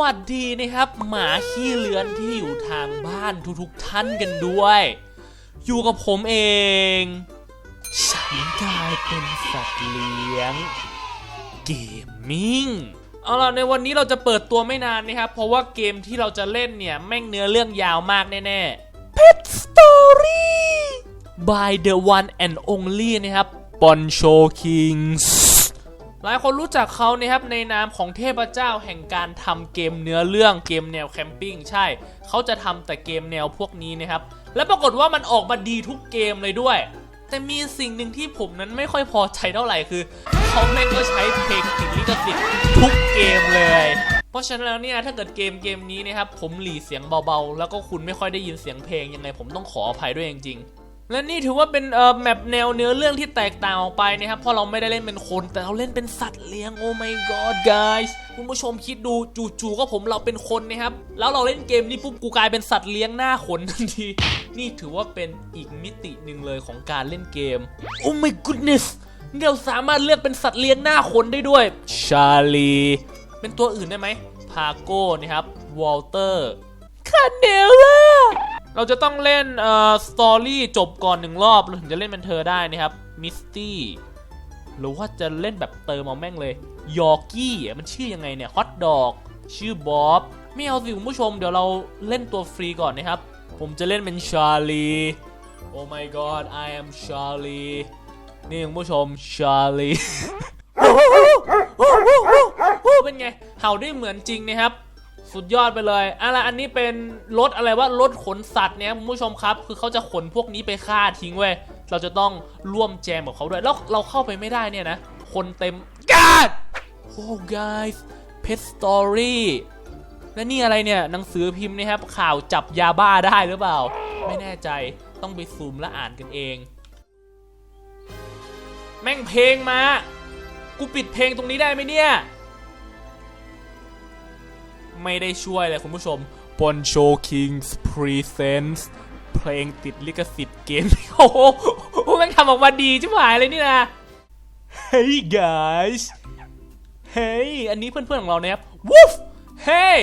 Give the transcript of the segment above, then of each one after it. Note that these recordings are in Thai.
วัสดีนะครับ หมาขี้เลือนที่อยู่ทางบ้านทุกๆท่านกันด้วย อยู่กับผมเองฉันกลายเป็นสัตว์เลี้ยงเกมมิ่งเอาล่ะในวันนี้เราจะเปิดตัวไม่นานนะครับ เพราะว่าเกมที่เราจะเล่นเนี่ย แม่งเนื้อเรื่องยาวมากแน่ ๆ Pet Story by the one and only นะครับ Poncho Kings หลายคนรู้จักเขานะครับในนามของเทพเจ้าแห่งการทำเกมเนื้อเรื่องเกมแนวแคมปิ้งใช่ เขาจะทำแต่เกมแนวพวกนี้นะครับ และปรากฏว่ามันออกมาดีทุกเกมเลยด้วย แต่มีสิ่งหนึ่งที่ผมนั้นไม่ค่อยพอใจเท่าไหร่คือ เขาแม่งก็ใช้เพลงติดลิขสิทธิ์ทุกเกมเลย เพราะฉะนั้นแล้วเนี่ยถ้าเกิดเกมเกมนี้นะครับผมหลีเสียงเบาๆ แล้วก็คุณไม่ค่อยได้ยินเสียงเพลงยังไงผมต้องขออภัยด้วยจริงๆ และนี่ถือว่าเป็นเอ่อแมปแนวเนื้อเรื่องที่แตกต่างออกไปนะครับเพราะเราไม่ได้เล่นเป็นคน แต่เราเล่นเป็นสัตว์เลี้ยงโอ้ my god guys คุณผู้ชมคิดดูจู่ๆก็ผมเราเป็นคนนะครับ แล้วเราเล่นเกมนี้ปุ๊บกูกลายเป็นสัตว์เลี้ยงหน้าขนทันที นี่ถือว่าเป็นอีกมิติหนึ่งเลยของการเล่นเกมโอ้ my goodness เราสามารถเลือกเป็นสัตว์เลี้ยงหน้าขนได้ด้วยชาลีเป็นตัวอื่นได้ไหมพาโก้นะครับวอลเตอร์คาเนล่า เราจะต้องเล่นเอ่อสตอรี่จบก่อนหนึ่งรอบเราถึงจะเล่นเป็นเธอได้นะครับมิสตี้หรือว่าจะเล่นแบบเติมเอาแม่งเลยยอร์กี้มันชื่อยังไงเนี่ยฮอตดอกชื่อบ๊อบไม่เอาสิคุณผู้ชมเดี๋ยวเราเล่นตัวฟรีก่อนนะครับ ผมจะเล่นเป็นชาลีโอ้ my god I am Charlie นี่คุณผู้ชมชาลีเป็นไงเห่าได้เหมือนจริงนะครับ สุดยอดไปเลยอะไรอันนี้เป็นรถอะไรว่ารถขนสัตว์เนี่ยคุณผู้ชมครับ คือเขาจะขนพวกนี้ไปฆ่าทิ้งเว้ยเราจะต้องร่วมแจมกับเขาด้วยแล้วเราเข้าไปไม่ได้เนี่ยนะ คนเต็มกาดโอ้ guys pet story และนี่อะไรเนี่ยหนังสือพิมพ์นะครับข่าวจับยาบ้าได้หรือเปล่า ไม่แน่ใจต้องไปซูมและอ่านกันเอง แม่งเพลงมา กูปิดเพลงตรงนี้ได้ไหมเนี่ย ไม่ได้ช่วยเลยคุณผู้ชม Poncho Kings Presents เพลงติดลิขสิทธิ์เกม โอ้โหแม่งทำออกมาดีชิบหายเลยนี่นะ Hey guys Hey อันนี้เพื่อนๆของเรานะครับ Woof Hey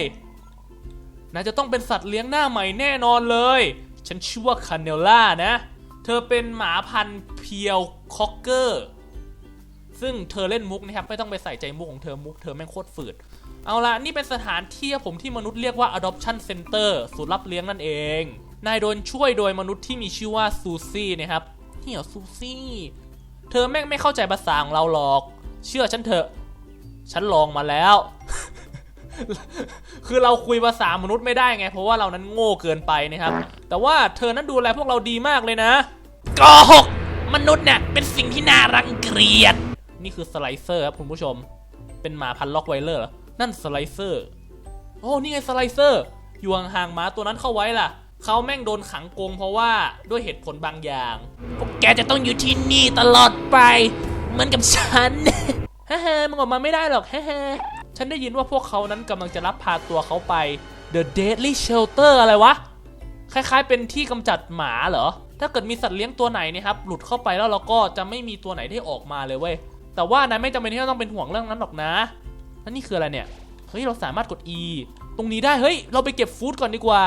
น่าจะต้องเป็นสัตว์เลี้ยงหน้าใหม่แน่นอนเลย ฉันชื่อว่าคาเนล่านะ เธอเป็นหมาพันธุ์เพียวคอกเกอร์ ซึ่งเธอเล่นมุกนะครับ ไม่ต้องไปใส่ใจมุกของเธอมุกเธอแม่งโคตรฝืด เอาละนี่เป็นสถานที่ผมที่มนุษย์เรียกว่า adoption center ศูนย์รับเลี้ยงนั่นเอง นายโดนช่วยโดยมนุษย์ที่มีชื่อว่าซูซี่นะครับเหี่ยวซูซี่ เธอแม่งไม่เข้าใจภาษาของเราหรอก เชื่อฉันเถอะ ฉันลองมาแล้ว คือเราคุยภาษามนุษย์ไม่ได้ไง เพราะว่าเรานั้นโง่เกินไปนะครับ แต่ว่าเธอนั้นดูแลพวกเราดีมากเลยนะโกหกมนุษย์เนี่ยเป็นสิ่งที่น่ารังเกียจ นี่คือสไลเซอร์ครับคุณผู้ชม เป็นหมาพันล็อกไวเลอร์ นั่นสไลเซอร์ โอ้ นี่ไงสไลเซอร์ อยู่ห่างๆหมาตัวนั้นเข้าไว้ล่ะ เขาแม่งโดนขังกรงเพราะว่าด้วยเหตุผลบางอย่างพวกแกจะต้องอยู่ที่นี่ตลอดไป เหมือนกับฉันฮ่าฮ่ามึงออกมาไม่ได้หรอกฮ่าฮ่าฉันได้ยินว่าพวกเขานั้นกำลังจะรับพาตัวเขาไป The Deadly Shelter อะไรวะ คล้ายๆเป็นที่กำจัดหมาเหรอ ถ้าเกิดมีสัตว์เลี้ยงตัวไหนนะครับ หลุดเข้าไปแล้วเราก็จะไม่มีตัวไหนได้ออกมาเลยเว้ย แต่ว่านายไม่จำเป็นที่จะต้องเป็นห่วงเรื่องนั้นหรอกนะ แล้วนี่คืออะไรเนี่ย เฮ้ย เราสามารถกด E ตรงนี้ได้ เฮ้ย เราไปเก็บฟู้ดก่อนดีกว่า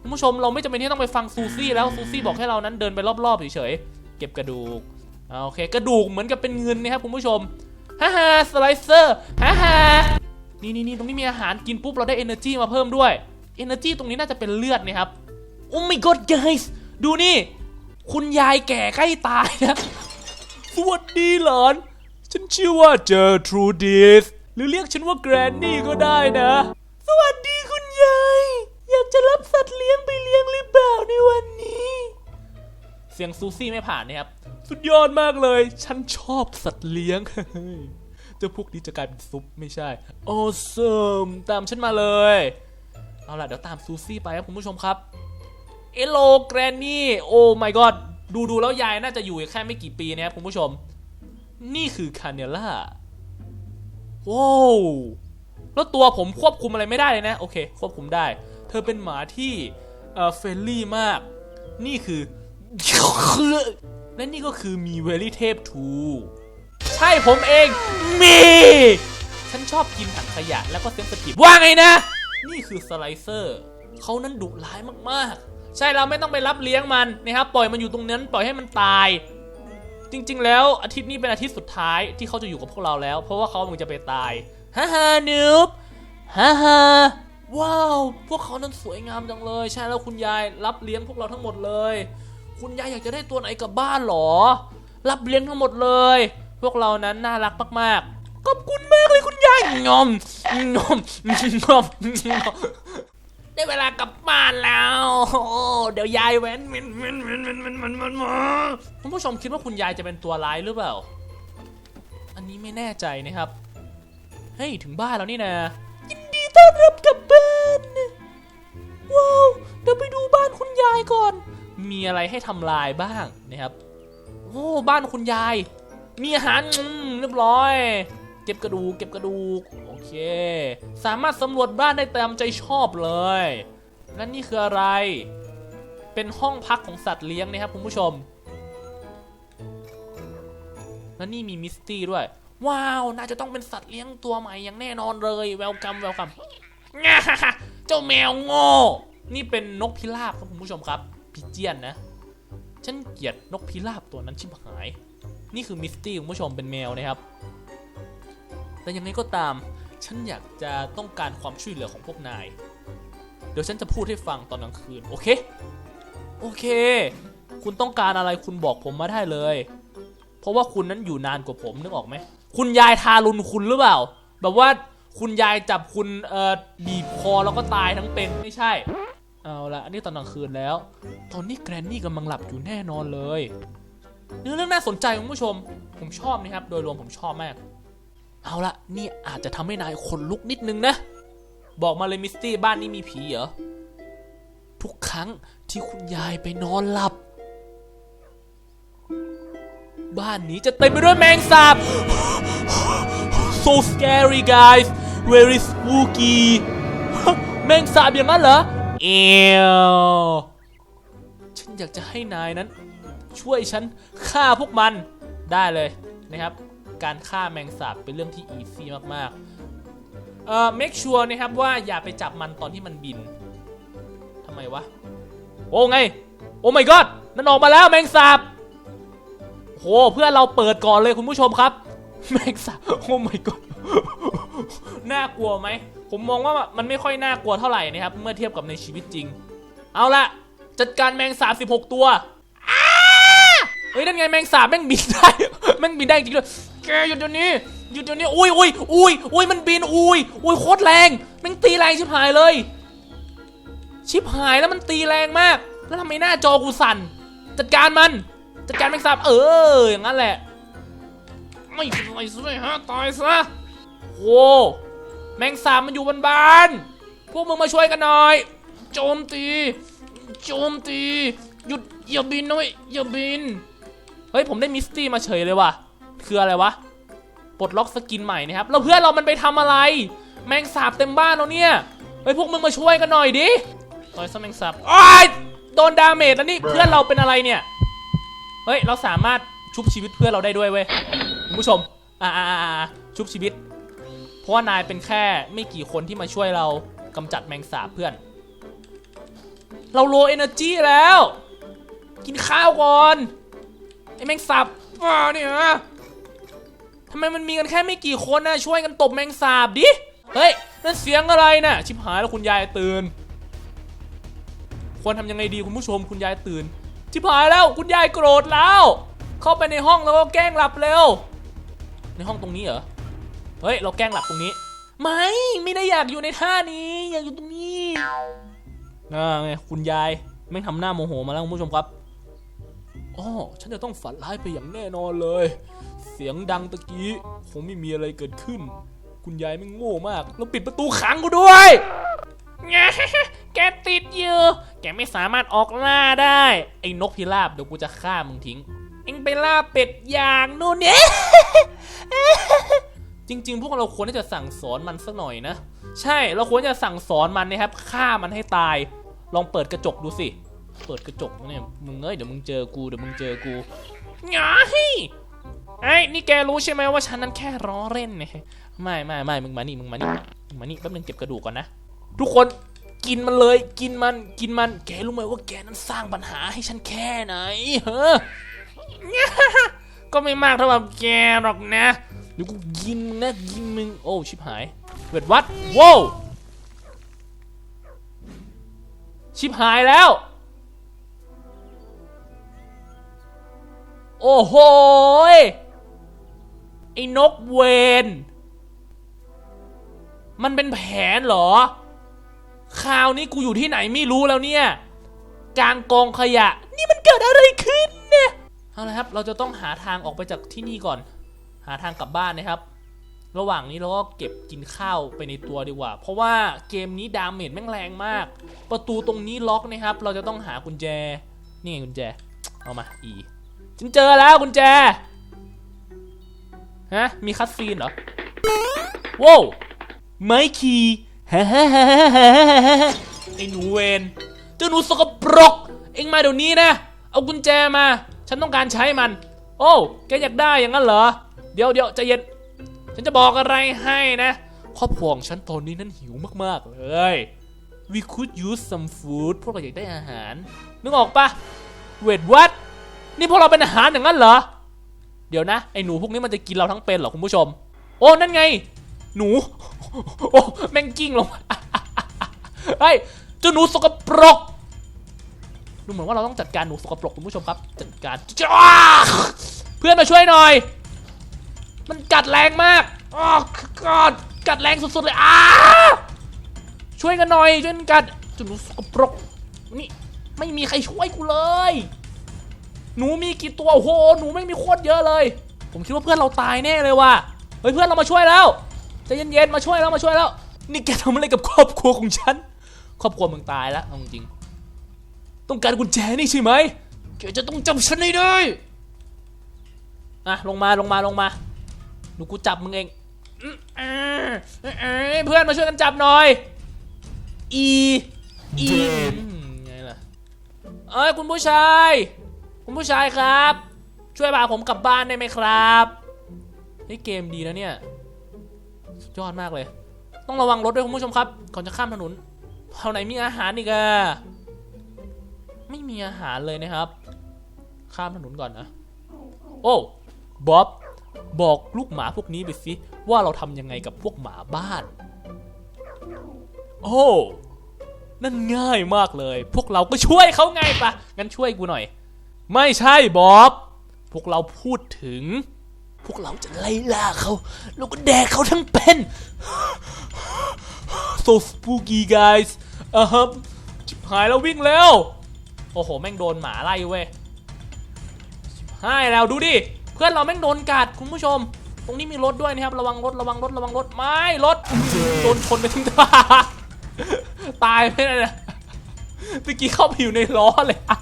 คุณผู้ชมเราไม่จำเป็นที่ต้องไปฟังซูซี่แล้ว ซูซี่บอกให้เรานั้นเดินไปรอบๆเฉยๆ เก็บกระดูกอ่าโอเค กระดูกเหมือนกับเป็นเงินนะครับคุณผู้ชม ฮ่าฮ่าสไลเซอร์ ฮ่าฮ่านี่นี่นี่ตรงนี้มีอาหารกินปุ๊บเราได้ energy มาเพิ่มด้วย energy ตรงนี้น่าจะเป็นเลือดนะครับ โอ้ my god guys ดูนี่ คุณยายแก่ใกล้ตายนะ สวัสดีหลาน ฉันชื่อว่าเจอทรูดิส รือเรียกฉันว่าแกรนนี่ก็ได้นะ สวัสดีคุณยาย อยากจะรับสัตว์เลี้ยงไปเลี้ยงหรือเปล่าในวันนี้ เสียงซูซี่ไม่ผ่านนะครับ สุดยอดมากเลย ฉันชอบสัตว์เลี้ยง เจ้าพวกนี้จะกลายเป็นซุปไม่ใช่ โอเซมตามฉันมาเลย เอาล่ะเดี๋ยวตามซูซี่ไปครับคุณผู้ชมครับ เอโลแกรนนี่ โอ้ my god ดูดูแล้วยายน่าจะอยู่แค่ไม่กี่ปีนะครับคุณผู้ชม นี่คือคาเนล่า ว้าวแล้วตัวผมควบคุมอะไรไม่ได้เลยนะ โอเค ควบคุมได้ เธอเป็นหมาที่เฟรนลี่มาก นี่คือ และนี่ก็คือมีเวลี่เทพทูใช่ผมเองมีฉันชอบกินถังขยะแล้วก็เซนสทีฟว่าไงนะ นี่คือสไลเซอร์เขานั้นดุร้ายมากๆ ใช่เราไม่ต้องไปรับเลี้ยงมันนะครับปล่อยมันอยู่ตรงนั้นปล่อยให้มันตาย จริง ๆ แล้วอาทิตย์นี้เป็นอาทิตย์สุดท้ายที่เขาจะอยู่กับพวกเราแล้ว เพราะว่าเขากำลังจะไปตายฮ่าฮ่านูบฮ่าฮ่าว้าว พวกเขานั้นสวยงามจังเลย ใช่แล้วคุณยายรับเลี้ยงพวกเราทั้งหมดเลย คุณยายอยากจะได้ตัวไหนกลับบ้านหรอ รับเลี้ยงทั้งหมดเลย พวกเรานั้นน่ารักมากๆขอบคุณมากเลยคุณยายงอมงอมงอมงอม ได้เวลากลับบ้านแล้ว เดี๋ยวยายแว้นมันมันมันมันมันมันมันมาคุณผู้ชมคิดว่าคุณยายจะเป็นตัวร้ายหรือเปล่า อันนี้ไม่แน่ใจนะครับ เฮ้ย ถึงบ้านแล้วนี่นะยินดีต้อนรับกลับบ้านว้าวเดี๋ยวไปดูบ้านคุณยายก่อน มีอะไรให้ทำลายบ้างนะครับ โอ้บ้านคุณยาย มีอาหารเรียบร้อย เก็บกระดูกเก็บกระดูก เค สามารถสำรวจบ้านได้ตามใจชอบเลย และนี่คืออะไร เป็นห้องพักของสัตว์เลี้ยงนะครับคุณผู้ชม และนี่มีมิสตี้ด้วย ว้าว น่าจะต้องเป็นสัตว์เลี้ยงตัวใหม่อย่างแน่นอนเลย แวลกัมแวลกัมเจ้าแมวโง่ นี่เป็นนกพิราบครับคุณผู้ชมครับพิเจียนนะ ฉันเกลียดนกพิราบตัวนั้นชิบหาย นี่คือมิสตี้คุณผู้ชมเป็นแมวนะครับ แต่ยังไงก็ตาม ฉันอยากจะต้องการความช่วยเหลือของพวกนาย เดี๋ยวฉันจะพูดให้ฟังตอนกลางคืน โอเค โอเค คุณต้องการอะไรคุณบอกผมมาได้เลย เพราะว่าคุณนั้นอยู่นานกว่าผมนึกออกไหม คุณยายทารุณคุณหรือเปล่า แบบว่าคุณยายจับคุณเอ่อบีบคอแล้วก็ตายทั้งเป็นไม่ใช่ เอาละอันนี้ตอนกลางคืนแล้ว ตอนนี้แกรนนี่กำลังหลับอยู่แน่นอนเลย เนื้อเรื่องน่าสนใจคุณผู้ชม ผมชอบนะครับ โดยรวมผมชอบมาก เอาละนี่อาจจะทำให้นายขนลุกนิดนึงนะ บอกมาเลยมิสตี้บ้านนี้มีผีเหรอ ทุกครั้งที่คุณยายไปนอนหลับ บ้านนี้จะเต็มไปด้วยแมงสาบ so scary guys very spooky แมงสาบอย่างนั้นเหรอเอวฉันอยากจะให้นายนั้น ช่วยฉันฆ่าพวกมันได้เลยนะครับ การฆ่าแมงสาบเป็นเรื่องที่ easy มากๆ เอ่อ make sure นะครับว่าอย่าไปจับมันตอนที่มันบิน ทำไมวะ โอ้ไง โอ้ my god นั่นออกมาแล้วแมงสาบโหเพื่อนเราเปิดก่อนเลยคุณผู้ชมครับ แมงสาบโอ้ my god น่ากลัวไหม ผมมองว่ามันไม่ค่อยน่ากลัวเท่าไหร่นะครับ เมื่อเทียบกับในชีวิตจริง เอาละจัดการแมงสาบ 16 ตัวเฮ้ยนั่นไงแมงสาบแม่งบินได้ แม่งบินได้จริงด้วย กหยุดเดี๋ยวนี้หยุดเดี๋ยวนี้อุ้ยอุ้ยอุ้ยอุ้ยมันบินอุ้ยอุ้ยโคตรแรงแม่งตีแรงชิบหายเลย ชิบหายแล้วมันตีแรงมาก แล้วทำไมหน้าจอกูสั่นจัดการมันจัดการแมงสาบเอออย่างนั้นแหละไม่เป็นไรซะเลยฮะตายซะโว้แมงสาบมันอยู่บนบ้าน พวกมึงมาช่วยกันหน่อย โจมตี โจมตี หยุดอย่าบินนะเว้ยอย่าบิน เฮ้ย ผมได้มิสตี้มาเฉยเลยว่ะ คืออะไรวะปลดล็อกสกินใหม่นะครับแล้วเพื่อนเรามันไปทำอะไร แมงสาบเต็มบ้านแล้วเนี่ยเฮ้ยพวกมึงมาช่วยกันหน่อยดิต่อยซะแมงสาบโอ้ยโดนดาเมจแล้วนี่เพื่อนเราเป็นอะไรเนี่ยเฮ้ยเราสามารถชุบชีวิตเพื่อนเราได้ด้วยเว้ยคุณผู้ชมอ่าชุบชีวิต เพราะว่านายเป็นแค่ไม่กี่คนที่มาช่วยเรากำจัดแมงสาบเพื่อน เราโลเอเนอร์จีแล้ว กินข้าวก่อนไอ้แมงสาบว้าเนี่ยนะ ทำไมมันมีกันแค่ไม่กี่คนนะช่วยกันตบแมงสาบดิ เฮ้ย นั่นเสียงอะไรนะ่ะ ชิบหายแล้วคุณยายตื่น ควรทำยังไงดีคุณผู้ชมคุณยายตื่น ชิบหายแล้วคุณยายโกรธแล้ว เข้าไปในห้องแล้วก็แกล้งหลับเร็ว ในห้องตรงนี้เหรอ เฮ้ย เราแกล้งหลับตรงนี้ ไม่ ไม่ได้อยากอยู่ในท่านี้ อยากอยู่ตรงนี้น่าไงคุณยายแม่งทำหน้าโมโหมาแล้วคุณผู้ชมครับอ๋อฉันจะต้องฝันร้ายไปอย่างแน่นอนเลย สียงดังตะกี้คงไม่มีอะไรเกิดขึ้น คุณยายไม่งโง่มากแล้วปิดประตูขังกูด้วยแกติดอยู่ แกไม่สามารถออกล่าได้ ไอ้นกพิราบเดี๋ยวกูจะฆ่ามึงทิ้ง เอ็งไปล่าเป็ดอย่างนู่นเนี่ยจริง ๆ พวกเราควรที่จะสั่งสอนมันสักหน่อยนะ ใช่ เราควรจะสั่งสอนมันนะครับ ฆ่ามันให้ตาย ลองเปิดกระจกดูสิ เปิดกระจกเนี่ย มึงเอ้ยเดี๋ยวมึงเจอกู เดี๋ยวมึงเจอกูหงาย ไอ้ยนี่แกรู้ใช่ไหมว่าฉันนั้นแค่ล้อเล่นเนี่ยไม่ไม่ไม่มึงมานี่มึงมานี่มึงมานี่แป๊บนึงเก็บกระดูกก่อนนะ ทุกคนกินมันเลยกินมันกินมันแกรู้ไหมว่าแกนั้นสร้างปัญหาให้ฉันแค่ไหนเฮ้อก็ไม่มากเท่ากับแกหรอกนะเดี๋ยวกูยิงมึงนะยิงมึงโอ้ชิบหายเวทวัดว้าวชิบหายแล้ว โอ้โห ไอ้นกเวนมันเป็นแผนเหรอ คราวนี้กูอยู่ที่ไหนไม่รู้แล้วเนี่ย กลางกองขยะ นี่มันเกิดอะไรขึ้นเนี่ยเอาละครับ เราจะต้องหาทางออกไปจากที่นี่ก่อน หาทางกลับบ้านนะครับ ระหว่างนี้เราก็เก็บกินข้าวไปในตัวดีกว่า เพราะว่าเกมนี้ดาเมจแม่งแรงมาก ประตูตรงนี้ล็อกนะครับ เราจะต้องหากุญแจ นี่ไงกุญแจ เอามา อี ฉันเจอแล้วกุญแจ ฮะ มีคัตซีนเหรอว้าวไมคีฮ่าฮ่าฮ่าฮ่าฮ่าไอ้หนูเวนเจ้าหนูสกปรก เอ็งมาเดี๋ยวนี้นะ เอากุญแจมา ฉันต้องการใช้มัน โอ้แกอยากได้อย่างนั้นเหรอ เดี๋ยวเดี๋ยวใจเย็น ฉันจะบอกอะไรให้นะครอบครัวของฉันตอนนี้นั้นหิวมากๆเลย we could use some food พวกเราอยากได้อาหาร นึกออกปะ wait what นี่พวกเราเป็นอาหารอย่างนั้นเหรอ เดี๋ยวนะไอ้หนูพวกนี้มันจะกินเราทั้งเป็นเหรอคุณผู้ชม โอ้นั่นไง หนู โอ้แม่งกิ้งลงมาเฮ้ยเจ้าหนูสกปรกดูเหมือนว่าเราต้องจัดการหนูสกปรกคุณผู้ชมครับ จัดการเพื่อนมาช่วยหน่อย มันกัดแรงมากอ๋อกอดกัดแรงสุดๆเลยอ้าช่วยกันหน่อยช่วยกันกัดเจ้าหนูสกปรกนี่ไม่มีใครช่วยกูเลย หนูมีกี่ตัวโอ้โหหนูไม่มีโคตรเยอะเลย ผมคิดว่าเพื่อนเราตายแน่เลยว่ะเฮ้ยเพื่อนเรามาช่วยแล้วใจเย็นๆมาช่วยแล้วมาช่วยแล้ว นี่แกทำอะไรกับครอบครัวของฉัน ครอบครัวมึงตายแล้วจริงๆต้องการกุญแจนี่ใช่ไหมแกจะต้องจับฉันให้ได้อะลงมาลงมาลงมาหนูกูจับมึงเองเพื่อนมาช่วยกันจับหน่อย อี อีไงล่ะเอ้ยคุณผู้ชาย คุณผู้ชายครับ ช่วยพาผมกลับบ้านได้ไหมครับเฮ้ยเกมดีนะเนี่ยสุดยอดมากเลย ต้องระวังรถด้วยคุณผู้ชมครับ ก่อนจะข้ามถนนแถวไหนมีอาหารอีกอะไม่มีอาหารเลยนะครับ ข้ามถนนก่อนนะ โอ้บ๊อบบอกลูกหมาพวกนี้ไปสิว่าเราทำยังไงกับพวกหมาบ้าน โอ้นั่นง่ายมากเลย พวกเราก็ช่วยเขาไงปะงั้นช่วยกูหน่อย ไม่ใช่บ๊อบ พวกเราพูดถึง พวกเราจะไล่ล่าเขาแล้วก็แดกเขาทั้งเป็น so spooky guys อะครับชิบหายแล้ววิ่งแล้ว โอ้โห แม่งโดนหมาไล่เว้ยชิบหายแล้วดูดิ เพื่อนเราแม่งโดนกัดคุณผู้ชม ตรงนี้มีรถด้วยนะครับ ระวังรถ ระวังรถ ระวังรถ ไม่รถ โดนชนไปทั้งตาตายไปเลยนะเมื่อกี้เข้าไปอยู่ในล้อเลยอะ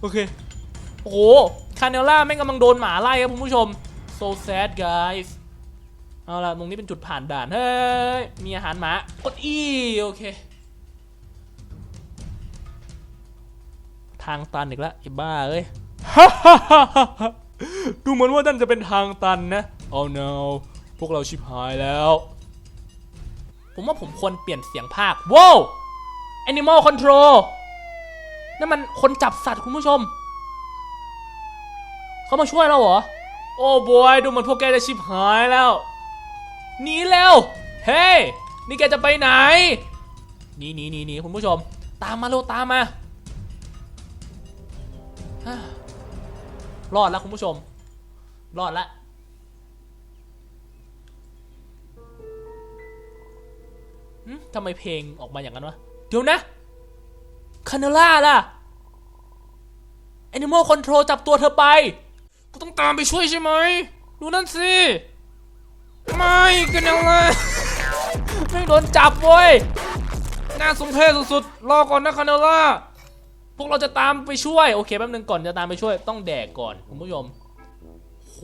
โอเค โอ้โห คาเนล่าแม่งกำลังโดนหมาไล่ครับคุณผู้ชม so sad guys เอาล่ะตรงนี้เป็นจุดผ่านด่าน เฮ้ย มีอาหารหมากด E โอเค ทางตันอีกแล้วไอ้บ้าเอ้ย ดูเหมือนว่านั่นจะเป็นทางตันนะ oh no พวกเราชิบหายแล้ว ผมว่าผมควรเปลี่ยนเสียงภาคว้าว Animal Control นั่นมันคนจับสัตว์คุณผู้ชม เขามาช่วยเราเหรอ โอ้บอยดูเหมือนพวกแกจะชิบหายแล้วหนีแล้ว เฮ้ยนี่แกจะไปไหนหนีหนีหนีหนีคุณผู้ชม ตามมาเร็วตามมารอดแล้วคุณผู้ชม รอดแล้วทำไมเพลงออกมาอย่างนั้นวะ เดี๋ยวนะ คานาล่าล่ะ Animal Control จับตัวเธอไป กูต้องตามไปช่วยใช่ไหม ดูนั่นสิ ไม่กันยังไงไม่โดนจับเว้ย น่าสมเพชสุดๆ รอก่อนนะคาเนล่า พวกเราจะตามไปช่วย โอเคแป๊บนึงก่อนจะตามไปช่วย ต้องแดกก่อนคุณผู้ชมโห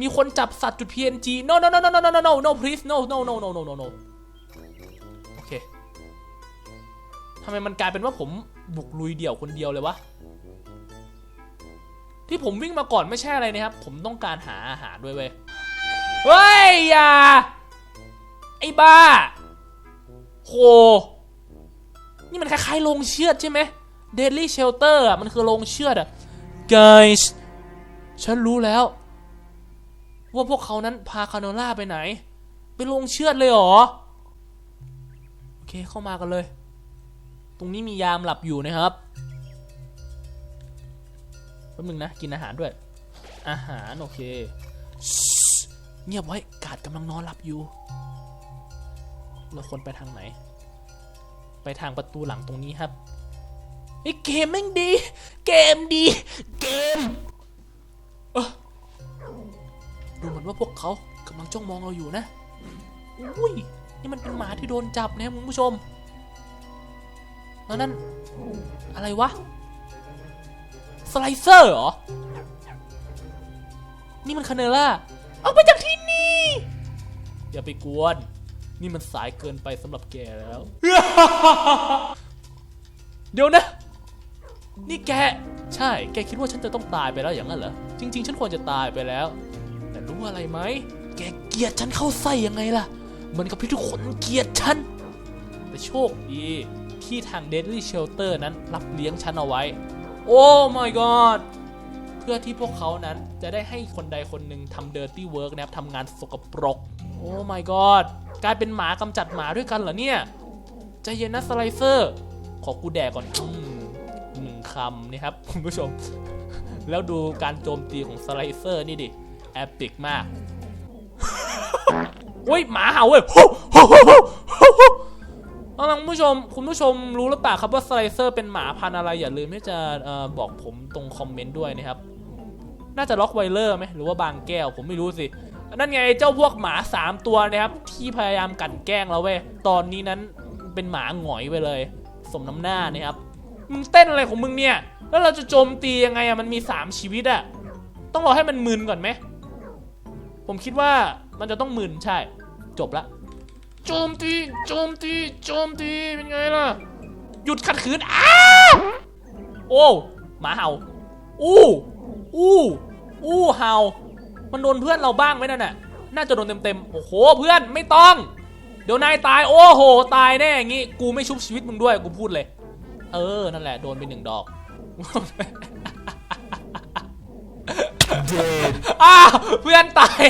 มีคนจับสัตว์จุด PNG no no no no no no no no no please no no no no no no no ทำไมมันกลายเป็นว่าผมบุกลุยเดี่ยวคนเดียวเลยวะ ที่ผมวิ่งมาก่อนไม่ใช่อะไรนะครับ ผมต้องการหาอาหารด้วยเว้ย เฮ้ยอย่า ไอ้บ้า โห นี่มันคล้ายๆโรงเชือดใช่ไหม Deadly Shelter อะ มันคือโรงเชือดอะ guys ฉันรู้แล้ว ว่าพวกเขานั้นพาคาโนล่าไปไหน ไปโรงเชือดเลยเหรอ โอเคเข้ามากันเลย ตรงนี้มียามหลับอยู่นะครับแป๊บนึงนะ กินอาหารด้วย อาหารโอเค เงียบไว้กาดกำลังนอนหลับอยู่ เราควรไปทางไหน ไปทางประตูหลังตรงนี้ครับไอ้เกมแม่งดี เกมดี เกมอ้อดูเหมือนว่าพวกเขากำลังจ้องมองเราอยู่นะ อุ้ย นี่มันเป็นหมาที่โดนจับนะครับคุณผู้ชม แล้วนั่น อะไรวะ สไลเซอร์เหรอ นี่มันคาเนล่าเอาไปจากที่นี่ อย่าไปกวน นี่มันสายเกินไปสำหรับแกแล้ว เดี๋ยวนะ นี่แก ใช่ แกคิดว่าฉันจะต้องตายไปแล้วอย่างนั้นเหรอ จริง ๆ ฉันควรจะตายไปแล้ว แต่รู้อะไรไหม แกเกลียดฉันเข้าไส้ยังไงล่ะ เหมือนกับที่ทุกคนเกลียดฉัน แต่โชคดี ที่ทาง Deadly Shelter นั้นรับเลี้ยงฉันเอาไว้ โอ้ my god เพื่อที่พวกเขานั้นจะได้ให้คนใดคนหนึ่งทำ dirty work นะครับทำงานสกปรก โอ้ my god กลายเป็นหมากำจัดหมาด้วยกันเหรอเนี่ยใจเย็นนะสไลเซอร์ ขอกูแดกก่อนหนึ่งคำนี่ครับคุณผู้ชม แล้วดูการโจมตีของสไลเซอร์นี่ดิ แอปิกมากเฮ้ยหมาเห่าเว้ย เอาล่ะคุณผู้ชมคุณผู้ชมรู้หรือเปล่าครับว่าสไลเซอร์เป็นหมาพันธุ์อะไรอย่าลืมที่จะบอกผมตรงคอมเมนต์ด้วยนะครับ น่าจะล็อกไวเลอร์ไหมหรือว่าบางแก้วผมไม่รู้สินั่นไงเจ้าพวกหมา 3 ตัวนะครับ ที่พยายามกันแกล้งเราเว้ยตอนนี้นั้นเป็นหมาหงอยไปเลย สมน้ำหน้านะครับมึงเต้นอะไรของมึงเนี่ย แล้วเราจะโจมตียังไงอะมันมี 3 ชีวิตอะต้องรอให้มันมึนก่อนไหมผมคิดว่ามันจะต้องมึนใช่ จบละ โจมตี โจมตี โจมตี เป็นไงล่ะ หยุดขัดขืน อ้า โอ้หมาเห่า อู้ อู้ อู้เห่า มันโดนเพื่อนเราบ้างไหมนั่นน่ะ น่าจะโดนเต็มๆ โอ้โห เพื่อนไม่ต้อง เดี๋ยวนายตาย โอ้โห ตายแน่อย่างงี้ กูไม่ชุบชีวิตมึงด้วย กูพูดเลย เออ นั่นแหละ โดนไปหนึ่งดอก อ้าวเพื่อนตาย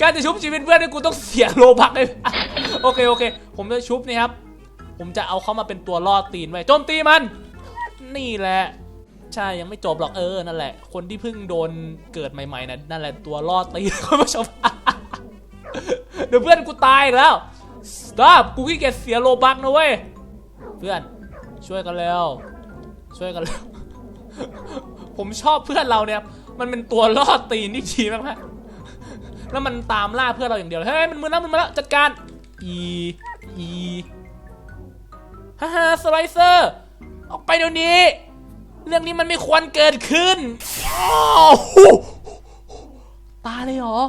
การจะชุบชีวิตเพื่อนนี่กูต้องเสียโลบักเลยโอเคโอเค ผมจะชุบนี่ครับ ผมจะเอาเขามาเป็นตัวล่อตีนไว้โจมตีมัน นี่แหละ ใช่ยังไม่จบหรอกเออนั่นแหละ คนที่เพิ่งโดนเกิดใหม่ๆนะนั่นแหละตัวล่อตีนคุณผู้ชมเดี๋ยวเพื่อนกูตายแล้ว stop กูขี้เกียจเสียโลบักนะเว้ยเพื่อนช่วยกันแล้ว ช่วยกันแล้ว ผมชอบเพื่อนเราเนี่ย มันเป็นตัวล่อตีนที่ดีมากๆ แล้วมันตามล่าเพื่อนเราอย่างเดียวเฮ้ยมันมือแล้วมันมาแล้วจัดการอีอีฮ่าฮ่าสไลเซอร์ออกไปเดี๋ยวนี้ เรื่องนี้มันไม่ควรเกิดขึ้นตายเลยเหรอ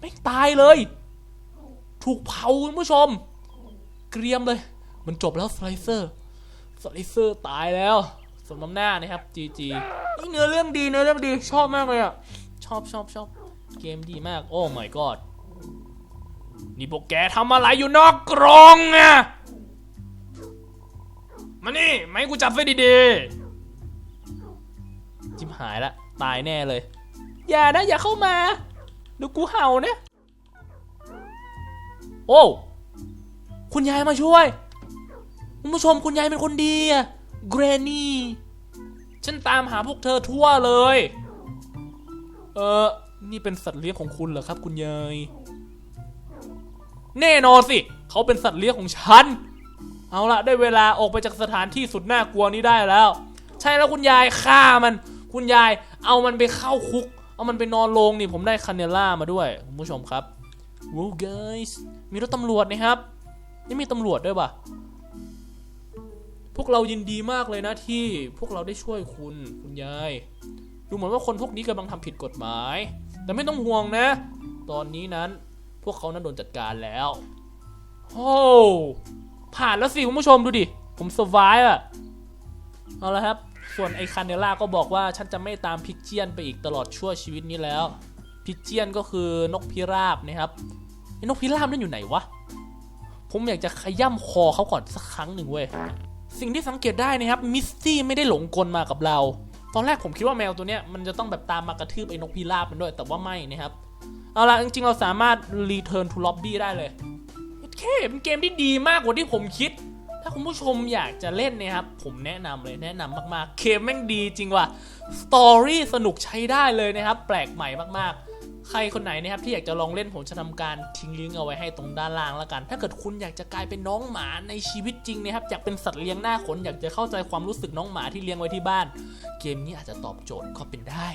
ไม่ตายเลย ถูกเผาคุณผู้ชม เกรียมเลย มันจบแล้วสไลเซอร์สไลเซอร์ตายแล้ว สมน้ำหน้านะครับจีจีนี่เนื้อเรื่องดีเนื้อเรื่องดีชอบมากเลยอะ ชอบชอบชอบเกมดีมาก โอ้ my god นี่พวกแกทำอะไรอยู่นอกกรงอะมานี่ไม่กูจับไว้ดีๆ จิมหายละตายแน่เลย อย่านะ อย่าเข้ามาเดี๋ยวกูเห่านะโอ้ คุณยายมาช่วย คุณผู้ชมคุณยายเป็นคนดีอะ เกรนี่ฉันตามหาพวกเธอทั่วเลย เออ นี่เป็นสัตว์เลี้ยงของคุณเหรอครับ คุณเยยแน่นอนสิ เขาเป็นสัตว์เลี้ยงของฉัน เอาละได้เวลาออกไปจากสถานที่สุดน่ากลัวนี้ได้แล้ว ใช่แล้วคุณยายฆ่ามัน คุณยายเอามันไปเข้าคุก เอามันไปนอนโรงนี่ผมได้คาเนล่ามาด้วยคุณผู้ชมครับว้าว guys มีรถตำรวจนะครับ นี่มีตำรวจด้วยป่ะ พวกเรายินดีมากเลยนะที่พวกเราได้ช่วยคุณคุณยาย ดูเหมือนว่าคนพวกนี้กำลังทำผิดกฎหมาย แต่ไม่ต้องห่วงนะ ตอนนี้นั้นพวกเขานั้นโดนจัดการแล้วโอ้ผ่านแล้วสิคุณผู้ชมดูดิ ผมสบายอะเอาละครับ ส่วนไอ้คาเนล่าก็บอกว่าฉันจะไม่ตามพิกเจียนไปอีกตลอดชั่วชีวิตนี้แล้ว พิกเจียนก็คือนกพิราบนะครับไอ้นกพิราบนั่นอยู่ไหนวะ ผมอยากจะขย่ำคอเขาก่อนสักครั้งหนึ่งเว้ย สิ่งที่สังเกตได้นะครับมิสซี่ไม่ได้หลงกลมากับเรา ตอนแรกผมคิดว่าแมวตัวเนี้ยมันจะต้องแบบตามมากระทืบไอ้นกพิราบมันด้วย แต่ว่าไม่นะครับ เอาล่ะจริงๆ เราสามารถ return to lobby ได้เลยโอเคเป็นเกมที่ดีมากกว่าที่ผมคิด ถ้าคุณผู้ชมอยากจะเล่นนะครับ ผมแนะนำเลยแนะนำมากๆเกมแม่งดีจริงว่ะสตอรี่สนุกใช้ได้เลยนะครับ แปลกใหม่มากๆ ใครคนไหนนะครับที่อยากจะลองเล่นผมจะทำการทิ้งลิงก์เอาไว้ให้ตรงด้านล่างแล้วกัน ถ้าเกิดคุณอยากจะกลายเป็นน้องหมาในชีวิตจริงนะครับอยากเป็นสัตว์เลี้ยงหน้าขนอยากจะเข้าใจความรู้สึกน้องหมาที่เลี้ยงไว้ที่บ้าน เกมนี้อาจจะตอบโจทย์ก็เป็นได้